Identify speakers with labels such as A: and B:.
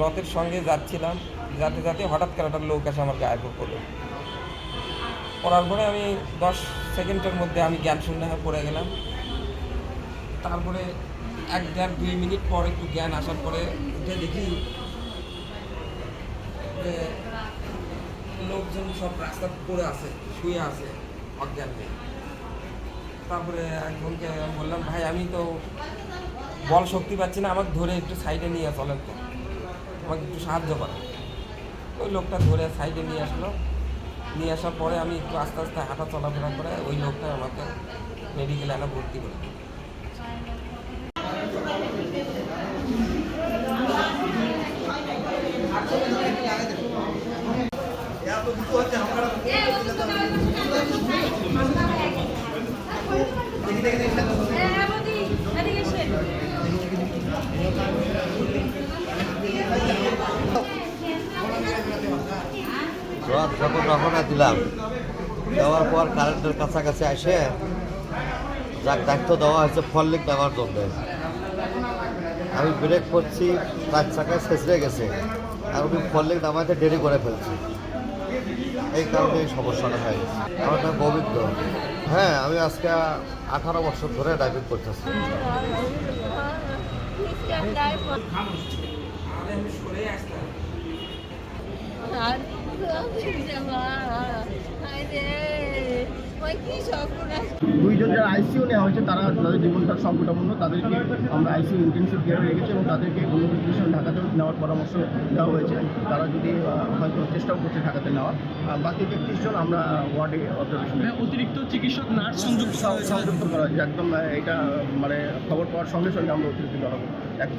A: রথের সঙ্গে যাচ্ছিলাম, যাতে যাতে হঠাৎ করে একটা লোক এসে আমার গায়ে পড়ল পড়ার পরে আমি দশ সেকেন্ডের মধ্যে আমি জ্ঞান শূন্য হয়ে পড়ে গেলাম। তারপরে এক দেড় দুই মিনিট পর একটু জ্ঞান আসার পরে উঠে দেখি লোকজন সব রাস্তা পড়ে আছে, শুয়ে আছে, অজ্ঞান হয়ে তারপরে একজনকে বললাম, ভাই, আমি তো বল শক্তি পাচ্ছি না, আমাকে ধরে একটু সাইডে নিয়ে চলেন তো আমাকে একটু সাহায্য করেন ওই লোকটা ধরে সাইডে নিয়ে আসলো। নিয়ে আসার পরে আমি একটু আস্তে আস্তে হাঁটা চলাফেরা করে ওই লোকটা আমাকে মেডিকেলে এনে ভর্তি করে
B: যখন রওনা দিলাম দেওয়ার পর কারেন্টের কাছাকাছি আসে যাক দায়িত্ব দেওয়া হয়েছে ফললিক দেওয়ার জন্য আমি ব্রেক করছি তার চাকায় ছেঁচড়ে গেছে আর উনি ফললিক নামাইতে দেরি করে ফেলছি এই কারণে এই সমস্যাটা হয় আমার নাম গোবিন্দ হ্যাঁ আমি আজকে আঠারো বছর ধরে ড্রাইভিং করতেছি
C: দুইজন যারা আইসিউ নেওয়া হয়েছে তারা তাদের জীবনটা সংকটাপন্ন তাদেরকে আমরা আইসিইউ ইন্টেনসিভ কেয়ারে রেখেছি এবং তাদেরকে অন্য পজিশন ঢাকাতে নেওয়ার পরামর্শ দেওয়া হয়েছে। তারা যদি হয়তো চেষ্টাও করছে ঢাকাতে নেওয়ার। আর বাকি তেত্রিশ জন আমরা ওয়ার্ডে অবজারভেশন
D: অতিরিক্ত চিকিৎসক নার্স সংযুক্ত
C: সংযুক্ত করা হয়েছে। একদম এটা মানে খবর পাওয়ার সঙ্গে সঙ্গে আমরা অতিরিক্ত জড়াবো এক